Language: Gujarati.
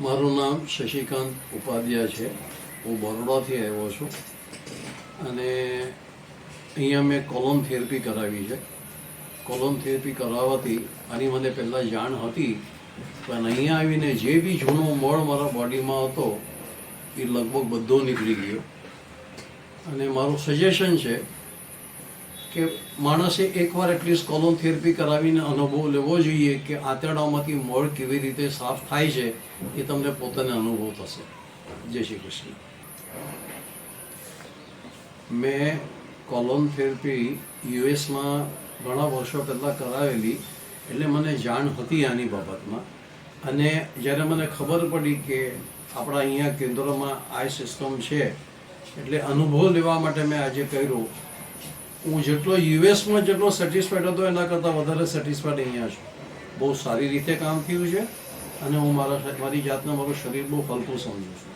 મારું નામ શશિકાંત ઉપાધ્યાય છે. હું બરોડાથી આવ્યો છું. અને અહીંયા મેં કોલોન થેરપી કરાવી છે. કોલોન થેરપી કરાવવાથી આની મને પહેલાં જાણ હતી, પણ અહીંયા આવીને જે બી જૂનો મળ મારા બોડીમાં હતો, એ લગભગ બધો નીકળી ગયો. અને મારું સજેશન છે કે માણસે એકવાર એટલીસ્ટ કોલોન થેરપી કરાવીને અનુભવ લેવો જોઈએ કે આંતરડામાંથી મળ કેવી રીતે સાફ થાય છે એ તમને પોતાને અનુભવ થશે. જય શ્રી કૃષ્ણ. મેં કોલોન થેરપી યુએસમાં ઘણા વર્ષો પહેલાં કરાવેલી, એટલે મને જાણ હતી આની બાબતમાં. અને જ્યારે મને ખબર પડી કે આપણા અહીંયા કેન્દ્રમાં આ સિસ્ટમ છે, એટલે અનુભવ લેવા માટે મેં આજે કર્યું હું જેટલો યુએસમાં જેટલો સેટિસ્ફાઈડ હતો, એના કરતાં વધારે સેટિસ્ફાઈડ અહીંયા છું. બહુ સારી રીતે કામ થયું છે અને હું મારા, મારી જાતને મારું શરીર બહુ હલકું સમજું છું.